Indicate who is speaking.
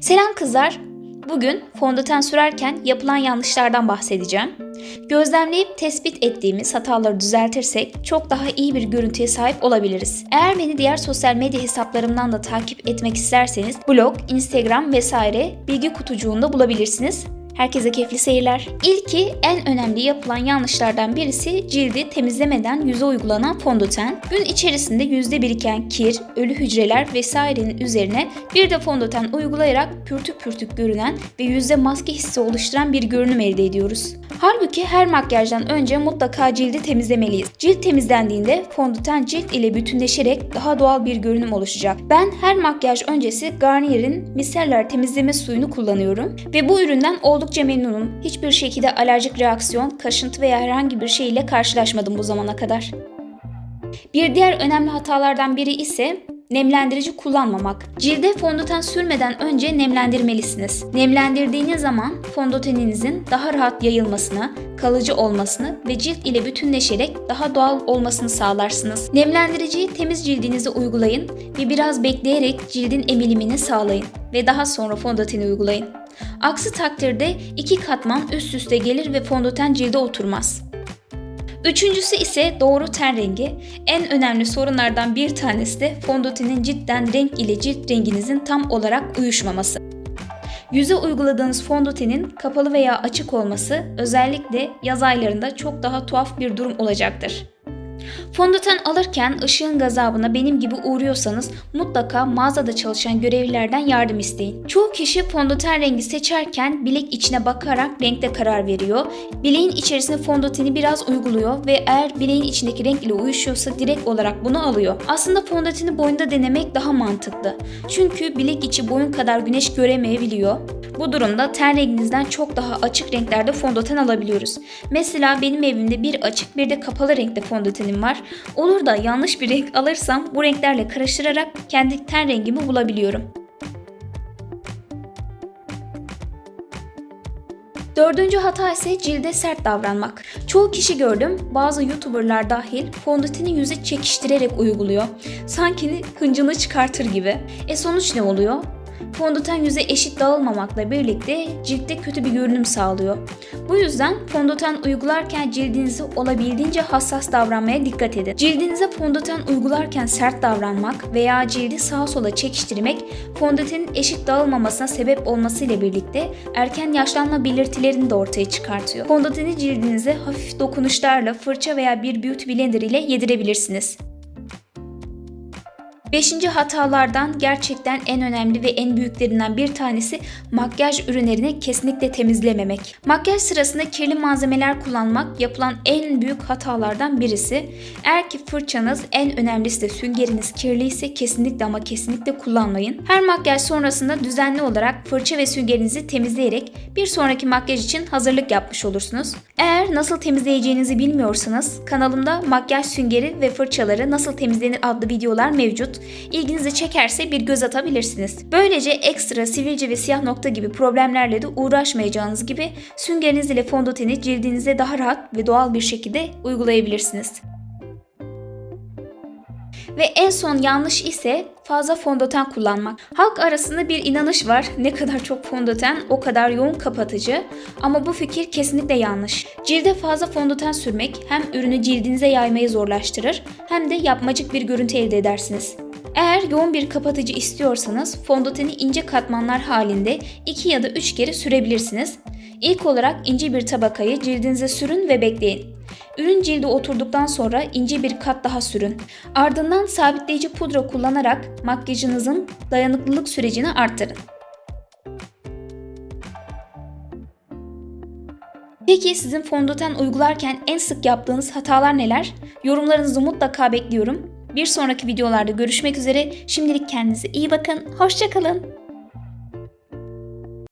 Speaker 1: Selam kızlar. Bugün fondöten sürerken yapılan yanlışlardan bahsedeceğim. Gözlemleyip tespit ettiğimiz hataları düzeltirsek çok daha iyi bir görüntüye sahip olabiliriz. Eğer beni diğer sosyal medya hesaplarımdan da takip etmek isterseniz blog, Instagram vesaire bilgi kutucuğunda bulabilirsiniz. Herkese keyifli seyirler. İlki en önemli yapılan yanlışlardan birisi cildi temizlemeden yüze uygulanan fondöten. Gün içerisinde yüzde biriken kir, ölü hücreler vesairenin üzerine bir de fondöten uygulayarak pürtük pürtük görünen ve yüzde maske hissi oluşturan bir görünüm elde ediyoruz. Halbuki her makyajdan önce mutlaka cildi temizlemeliyiz. Cilt temizlendiğinde fondöten cilt ile bütünleşerek daha doğal bir görünüm oluşacak. Ben her makyaj öncesi Garnier'in micellar temizleme suyunu kullanıyorum ve bu üründen oldukça memnunum. Hiçbir şekilde alerjik reaksiyon, kaşıntı veya herhangi bir şey ile karşılaşmadım bu zamana kadar. Bir diğer önemli hatalardan biri ise nemlendirici kullanmamak. Cilde fondöten sürmeden önce nemlendirmelisiniz. Nemlendirdiğiniz zaman fondöteninizin daha rahat yayılmasını, kalıcı olmasını ve cilt ile bütünleşerek daha doğal olmasını sağlarsınız. Nemlendiriciyi temiz cildinize uygulayın ve biraz bekleyerek cildin emilimini sağlayın ve daha sonra fondöteni uygulayın. Aksi takdirde iki katman üst üste gelir ve fondöten cilde oturmaz. Üçüncüsü ise doğru ten rengi. En önemli sorunlardan bir tanesi de fondötenin cidden renk ile cilt renginizin tam olarak uyuşmaması. Yüze uyguladığınız fondötenin kapalı veya açık olması özellikle yaz aylarında çok daha tuhaf bir durum olacaktır. Fondöten alırken ışığın gazabına benim gibi uğruyorsanız mutlaka mağazada çalışan görevlilerden yardım isteyin. Çoğu kişi fondöten rengi seçerken bilek içine bakarak renkte karar veriyor. Bileğin içerisine fondöteni biraz uyguluyor ve eğer bileğin içindeki renk ile uyuşuyorsa direkt olarak bunu alıyor. Aslında fondöteni boyunda denemek daha mantıklı. Çünkü bilek içi boyun kadar güneş göremeyebiliyor. Bu durumda ten renginizden çok daha açık renklerde fondöten alabiliyoruz. Mesela benim evimde bir açık bir de kapalı renkte fondötenim var. Olur da yanlış bir renk alırsam bu renklerle karıştırarak kendi ten rengimi bulabiliyorum. Dördüncü hata ise cilde sert davranmak. Çoğu kişi gördüm, bazı youtuberlar dahil fondöteni yüze çekiştirerek uyguluyor. Sanki hıncını çıkartır gibi. E sonuç ne oluyor? Fondöten yüze eşit dağılmamakla birlikte ciltte kötü bir görünüm sağlıyor. Bu yüzden fondöten uygularken cildinize olabildiğince hassas davranmaya dikkat edin. Cildinize fondöten uygularken sert davranmak veya cildi sağa sola çekiştirmek fondötenin eşit dağılmamasına sebep olmasıyla birlikte erken yaşlanma belirtilerini de ortaya çıkartıyor. Fondöteni cildinize hafif dokunuşlarla fırça veya bir beauty blender ile yedirebilirsiniz. Beşinci hatalardan gerçekten en önemli ve en büyüklerinden bir tanesi makyaj ürünlerini kesinlikle temizlememek. Makyaj sırasında kirli malzemeler kullanmak yapılan en büyük hatalardan birisi. Eğer ki fırçanız en önemlisi de süngeriniz kirliyse kesinlikle ama kesinlikle kullanmayın. Her makyaj sonrasında düzenli olarak fırça ve süngerinizi temizleyerek bir sonraki makyaj için hazırlık yapmış olursunuz. Eğer nasıl temizleyeceğinizi bilmiyorsanız kanalımda makyaj süngeri ve fırçaları nasıl temizlenir adlı videolar İlginizi çekerse bir göz atabilirsiniz. Böylece ekstra sivilce ve siyah nokta gibi problemlerle de uğraşmayacağınız gibi süngeriniz ile fondöteni cildinize daha rahat ve doğal bir şekilde uygulayabilirsiniz. Ve en son yanlış ise fazla fondöten kullanmak. Halk arasında bir inanış var. Ne kadar çok fondöten o kadar yoğun kapatıcı. Ama bu fikir kesinlikle yanlış. Cilde fazla fondöten sürmek hem ürünü cildinize yaymayı zorlaştırır hem de yapmacık bir görüntü elde edersiniz. Eğer yoğun bir kapatıcı istiyorsanız fondöteni ince katmanlar halinde 2 ya da 3 kere sürebilirsiniz. İlk olarak ince bir tabakayı cildinize sürün ve bekleyin. Ürün cilde oturduktan sonra ince bir kat daha sürün. Ardından sabitleyici pudra kullanarak makyajınızın dayanıklılık sürecini arttırın. Peki sizin fondöten uygularken en sık yaptığınız hatalar neler? Yorumlarınızı mutlaka bekliyorum. Bir sonraki videolarda görüşmek üzere. Şimdilik kendinize iyi bakın. Hoşçakalın.